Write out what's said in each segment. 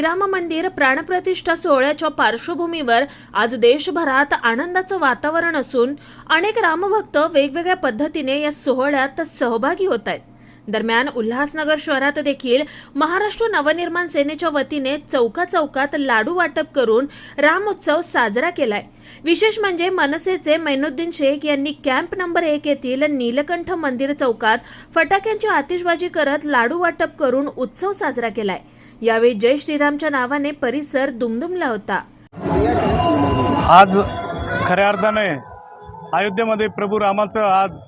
श्रीराम मंदिर प्राणप्रतिष्ठा सोहळ्याच्या पार्श्वभूमीवर आज देशभरात आनंदाचं वातावरण असून अनेक रामभक्त वेगवेगळ्या पद्धतीने या सोहळ्यात सहभागी होत आहेत. दरम्यान उल्हासनगर शहरात देखील महाराष्ट्र नवनिर्माण सेनेच्या वतीने चौका चौकात लाडू वाटप करून राम उत्सव साजरा केलाय. विशेष म्हणजे मनसेचे मैनुद्दीन शेख यांनी कॅम्प नंबर एक येथील नीलकंठ मंदिर चौकात फटाक्यांची आतिषबाजी करत लाडू वाटप करून उत्सव साजरा केलाय. यावेळी जय श्रीरामच्या नावाने परिसर दुमदुमला होता. आज खऱ्या अर्थाने अयोध्येमध्ये प्रभू रामाचं आज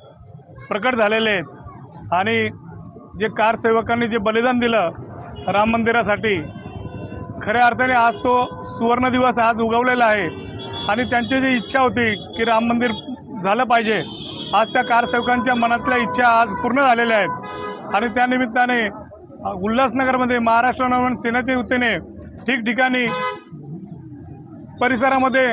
प्रकट झालेले आहेत. आणि जे कारसेवकांनी जे बलिदान दिलं राम मंदिरासाठी खऱ्या अर्थाने आज तो सुवर्ण दिवस आज उगवलेला आहे. आणि त्यांची जी इच्छा होती की राम मंदिर झालं पाहिजे आज त्या कारसेवकांच्या मनातल्या इच्छा आज पूर्ण झालेल्या आहेत. आणि त्यानिमित्ताने उल्हासनगरमध्ये महाराष्ट्र नवन सेनेच्या वतीने ठिकठिकाणी परिसरामध्ये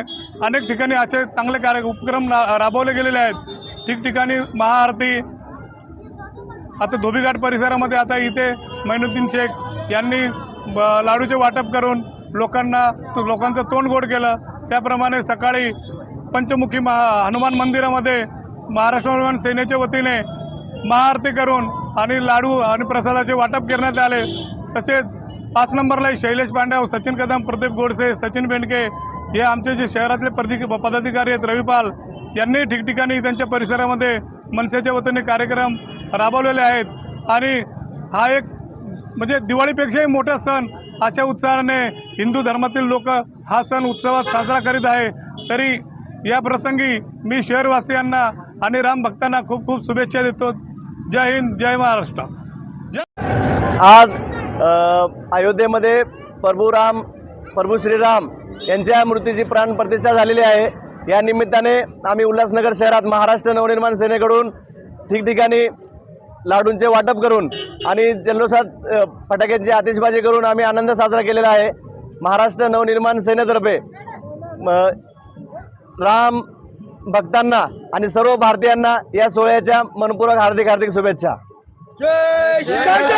अनेक ठिकाणी असे चांगले कार्य उपक्रम रा राबवले गेलेले आहेत. ठिकठिकाणी महाआरती आता धोबीघाट परिसरामध्ये आता इथे मैनुद्दीन शेख यांनी ब- लाडूचे वाटप करून लोकांना तो- लोकांचं तोंड गोड केलं. त्याप्रमाणे सकाळी पंचमुखी महा हनुमान मंदिरामध्ये महाराष्ट्र सेनेच्या वतीने महाआरती करून आणि लाडू आणि प्रसादाचे वाटप करण्यात आले. तसेच पाच नंबरला शैलेश पांड्याव सचिन कदम प्रदीप गोडसे सचिन बेंडके हे आमचे जे शहरातले प्रति पदाधिकारी आहेत रविपाल यांनी ठिकठिकाणी त्यांच्या परिसरामध्ये मनसेच्या वतीने कार्यक्रम राबवलेले आहेत. आणि हा एक म्हणजे दिवाळीपेक्षाही मोठा सण अशा उत्साहाने हिंदू धर्मातील लोक हा सण उत्सवात साजरा करीत आहे. तरी या प्रसंगी मी शहरवासियांना आणि राम भक्तांना खूप खूप शुभेच्छा देतो. जय हिंद जय महाराष्ट्र. आज अयोध्येमध्ये प्रभू राम प्रभू श्रीराम यांच्या मूर्तीची प्राण प्रतिष्ठा झालेली आहे. या निमित्ताने आम्ही उल्हासनगर शहरात महाराष्ट्र नवनिर्माण सेनेकडून ठिकठिकाणी लाडूंचे वाटप करून आणि जल्लोषात फटाक्यांची आतिषबाजी करून आम्ही आनंद साजरा केलेला आहे. महाराष्ट्र नवनिर्माण सेनेतर्फे राम भक्तांना आणि सर्व भारतीयांना या सोहळ्याच्या मनपूर्वक हार्दिक हार्दिक शुभेच्छा. जय श्रीराम